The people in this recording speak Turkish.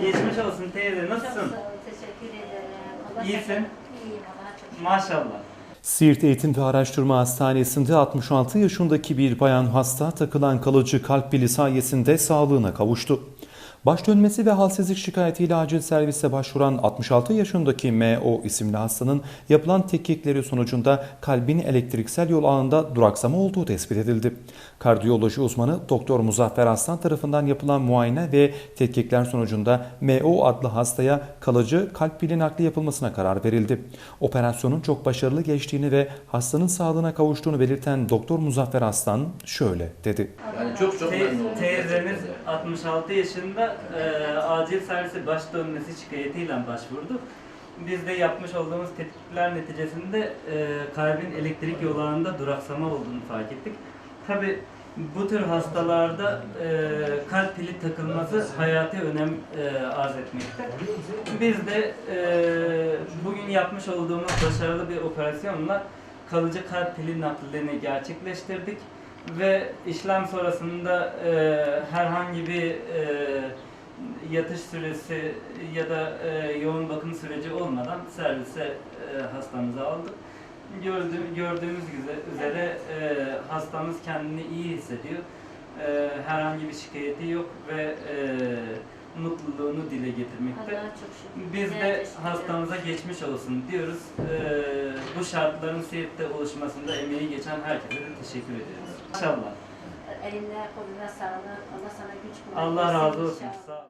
Geçmiş olsun teyze Çok nasılsın? sağ ol, teşekkür ederim. Allah İyisin. İyiyim Allah'a çok şükür. Maşallah. Siirt Eğitim ve Araştırma Hastanesi'nde 66 yaşındaki bir bayan hasta takılan kalıcı kalp pili sayesinde sağlığına kavuştu. Baş dönmesi ve halsizlik şikayetiyle acil servise başvuran 66 yaşındaki M.O. isimli hastanın yapılan tetkikleri sonucunda kalbin elektriksel yol ağında duraksama olduğu tespit edildi. Kardiyoloji uzmanı Doktor Muzaffer Aslan tarafından yapılan muayene ve tetkikler sonucunda M.O. adlı hastaya kalıcı kalp pili nakli yapılmasına karar verildi. Operasyonun çok başarılı geçtiğini ve hastanın sağlığına kavuştuğunu belirten Doktor Muzaffer Aslan şöyle dedi. Yani çok çok Te- memnun oldum. teyzemiz 66 yaşında e, acil servise baş dönmesi şikayetiyle başvurdu. Biz de yapmış olduğumuz tetkikler neticesinde e, kalbin elektrik yollarında duraksama olduğunu fark ettik. Tabi bu tür hastalarda e, kalp pili takılması hayati önem e, arz etmekte. Biz de e, bugün yapmış olduğumuz başarılı bir operasyonla kalıcı kalp pili naklini gerçekleştirdik ve işlem sonrasında e, herhangi bir e, yatış süresi ya da e, yoğun bakım süreci olmadan servise e, hastamızı aldık. Gördüğüm, gördüğümüz üzere e, hastamız kendini iyi hissediyor. E, herhangi bir şikayeti yok ve e, mutluluğunu dile getirmekte. Biz de hastamıza geçmiş olsun diyoruz. Ee, bu şartların Siirt'te oluşmasında emeği geçen herkese de teşekkür ediyoruz. İnşallah. Eline koluna sağlık. Allah sana güç kuvvet Allah razı olsun. Sağ.